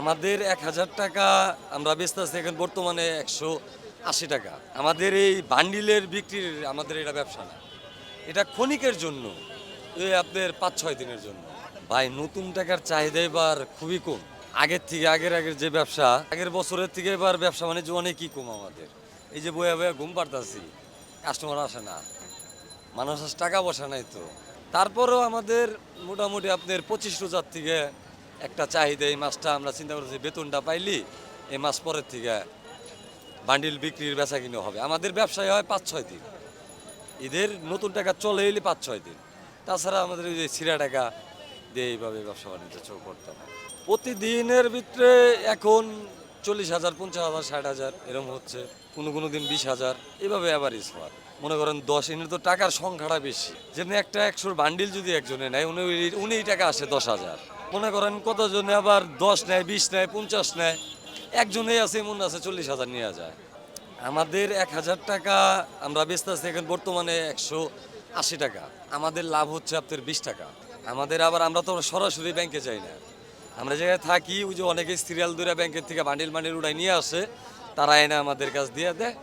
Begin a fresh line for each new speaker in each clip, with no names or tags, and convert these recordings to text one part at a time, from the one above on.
আমাদের এক হাজার টাকা, আমরা বেচতেছি এখন বর্তমানে একশো আশি টাকা। আমাদের এই বান্ডিলের বিক্রির, আমাদের এটা ব্যবসা না। এটা ক্ষণিকের জন্য, এই আপনার পাঁচ ছয় দিনের জন্য। ভাই, নতুন টাকার চাহিদা এবার খুবই কম। আগের থেকে, আগের আগের যে ব্যবসা, আগের বছরের থেকে এবার ব্যবসা বাণিজ্য অনেকই কম আমাদের। এই যে বয়া বয়া ঘুম পারতাছি কাস্টমার আসে না। মানুষ টাকা বসা নাই তো। তারপরেও আমাদের মোটামুটি আপনার পঁচিশ রোজার থেকে একটা চাহিদা এই মাছটা আমরা চিন্তা করছি বেতনটা পাইলি এই মাছ পরের থেকে বান্ডিল বিক্রির বেচা কিনে হবে। আমাদের ব্যবসায় হয় পাঁচ, ছয় দিন। ঈদের নতুন টাকা চলে এলে পাঁচ, ছয় দিন। তাছাড়া আমাদের ওই যে ছিঁড়া টাকা দিয়ে এইভাবে ব্যবসা বাণিজ্য চোখ করতে হয়। প্রতিদিনের ভিতরে এখন চল্লিশ হাজার, পঞ্চাশ হাজার, ষাট হাজার এরকম হচ্ছে। কোনো কোনো দিন বিশ হাজার। এভাবে অ্যাভারেজ হওয়ার মনে করেন দশ এনে তো টাকার সংখ্যাটা বেশি। যেমনি একটা একশোর বান্ডিল যদি একজনে নেয়, উনি উনি টাকা আসে দশ হাজার। মনে করেন কতজনে আবার দশ নেয়, বিশ নেয়, পঞ্চাশ নেয়? একজনেই আছে, এমন আছে, চল্লিশ হাজার নিয়ে যায়। আমাদের এক হাজার টাকা, আমরা বেচতেছি এখন বর্তমানে একশো আশি টাকা। আমাদের লাভ হচ্ছে আপনার বিশ টাকা। আমাদের আবার আমরা তো সরাসরি ব্যাংকে যাই না। আমরা যেখানে থাকি, ওই যে অনেকে সিরিয়াল ধরে ব্যাংকের থেকে বান্ডিল বান্ডিল উড়াই নিয়ে আসে তারা এনে আমাদের কাছ দিয়ে দেয়।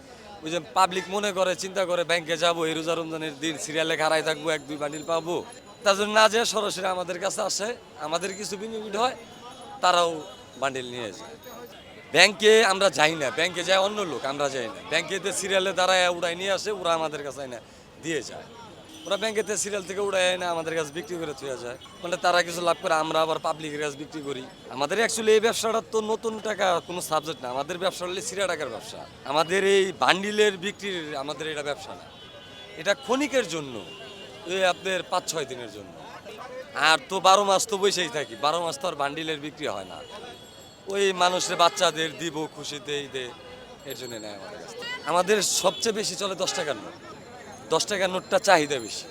ওই যে পাবলিক মনে করে, চিন্তা করে ব্যাংকে যাব, এই রোজা রমজানের দিন সিরিয়ালে খাড়াই থাকব, এক দুই বান্ডিল পাবো। তার জন্য না যেয়ে সরাসরি আমাদের কাছে আসে, আমাদের কিছু বেনিফিট হয়, তারাও বান্ডিল নিয়ে যায়। ব্যাংকে আমরা যাই না ব্যাংকে যায় অন্য লোক, আমরা যাই না। ব্যাংকেতে সিরিয়ালে দাঁড়ায় উড়াই নিয়ে আসে, ওরা আমাদের কাছে না দিয়ে যায়। ওরা ব্যাংকেতে সিরিয়াল থেকে উড়াই না আমাদের কাছে বিক্রি করে থুয়ে যায়। মানে তারা কিছু লাভ করে, আমরা আবার পাবলিকের কাছে বিক্রি করি। আমাদের অ্যাকচুয়ালি এই ব্যবসাটা তো নতুন টাকা, কোনো সাবজেক্ট না। আমাদের ব্যবসা হলে সিরা টাকার ব্যবসা। আমাদের এই বান্ডিলের বিক্রির আমাদের এটা ব্যবসা না। এটা ক্ষণিকের জন্য। আপনার পাঁচ, ছয় দিনের জন্য। আর তো বারো মাস তো বসেই থাকি, বারো মাস তো আর বান্ডিলের বিক্রি হয় না। ওই মানুষের বাচ্চাদের দিব, খুশিতে ঈদে, এর জন্য নেয় আমাদের কাছ। আমাদের সবচেয়ে বেশি চলে দশ টাকার নোট। দশ টাকার নোটটা চাহিদা বেশি।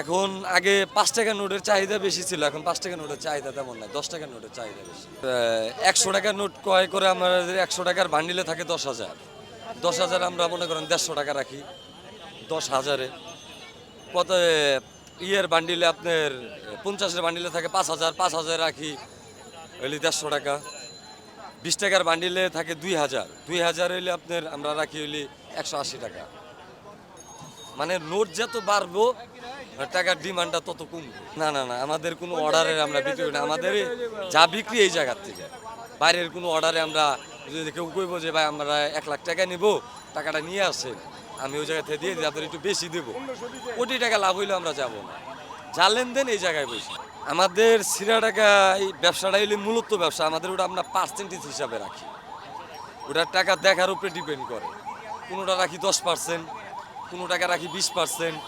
এখন আগে পাঁচ টাকার নোটের চাহিদা বেশি ছিল, এখন পাঁচ টাকার নোটের চাহিদা তেমন নাই, দশ টাকার নোটের চাহিদা বেশি। একশো টাকার নোট ক্রয় করে আমাদের একশো টাকার বান্ডিলে থাকে দশ হাজার। দশ হাজার আমরা মনে করেন দেড়শো টাকা রাখি, দশ হাজারে। ইয়ের বান্ডিলে আপনার পঞ্চাশের বান্ডিলে থাকে পাঁচ হাজার পাঁচ হাজার রাখি, হইলে দেড়শো টাকা। বিশ টাকার বান্ডিলে থাকে দুই হাজার। দুই হাজার হইলে আপনার আমরা রাখি হইলে একশো আশি টাকা। মানে নোট যত বাড়বো, টাকার ডিমান্ডটা তত কমবে। না না না, আমাদের কোনো অর্ডারে আমরা বিক্রি করি না। আমাদের যা বিক্রি এই জায়গার থেকে। বাইরের কোনো অর্ডারে আমরা যদি কেউ কইবো যে, ভাই, আমরা এক লাখ টাকা নিব, টাকাটা নিয়ে আসেন। আমি ওই জায়গা থেকে দিয়ে আপনার একটু বেশি দেবো। কোটি টাকা লাভ হইলে আমরা যাব না। যা লেনদেন, এই জায়গায় বসে। আমাদের সিরা টাকা এই ব্যবসাটা হইলে মূলত ব্যবসা, আমাদের ওটা আমরা পার্সেন্টেজ হিসাবে রাখি। ওটার টাকা দেখার উপরে ডিপেন্ড করে। কোনোটা রাখি দশ পার্সেন্ট কোনো টাকা রাখি বিশ পার্সেন্ট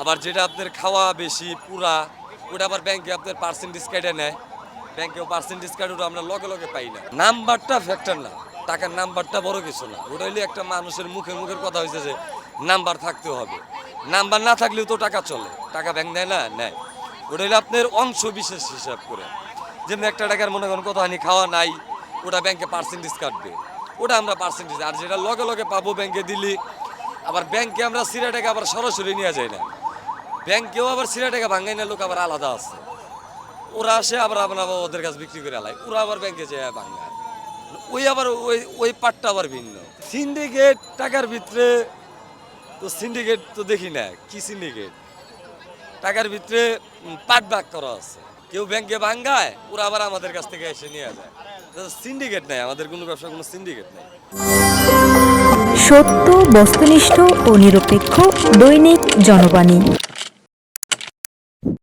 আবার যেটা আপনার খাওয়া বেশি, পুরা, ওটা আবার ব্যাংকে আপনার পার্সেন্টেজ কেটে নেয়। ব্যাংকেও পার্সেন্টেজ কার্ড ওটা আমরা লগে লগে পাই না। নাম্বারটা ফ্যাক্টর না। টাকার নাম্বারটা বড় কিছু না। ওটা হইলে একটা মানুষের মুখে মুখের কথা হয়েছে যে নাম্বার থাকতে হবে। নাম্বার না থাকলেও তো টাকা চলে। টাকা ব্যাংক দেয় না? নেয়। ওটা হইলে আপনার অংশ বিশেষ হিসাব করে। যেমন একটা টাকার মনে করেন কতখানি খাওয়া নাই, ওটা ব্যাংকে পার্সেন্টেজ কাটবে। ওটা আমরা পার্সেন্টেজ আর যেটা লগে লগে পাবো ব্যাংকে দিলি, আবার ব্যাংকে আমরা সিরা টাকা আবার সরাসরি নিয়ে যাই না। ব্যাংকেও আবার সিরা টাকা ভাঙাই না, লোক আবার আলাদা আছে। ওরা আসে আবার আপনার ওদের কাছে বিক্রি করে আলাই ওরা আবার ব্যাংকে যায় ভাঙায়। ওই আবার ওই ওই পার্টটা আবার ভিন্ন। সিন্ডিকেট টাকার ভিতরে তো সিন্ডিকেট তো দেখি না কি সিন্ডিকেট টাকার ভিতরে পাট ভাগ করা আছে। কেউ ব্যাংকে ভাঙ্গায় ওরা আবার আমাদের কাছ থেকে এসে নিয়ে যায়। সিন্ডিকেট নাই আমাদের কোনো ব্যবসা কোনো সিন্ডিকেট নাই।
সত্য বস্তুনিষ্ঠ ও নিরপেক্ষ দৈনিক জনবাণী।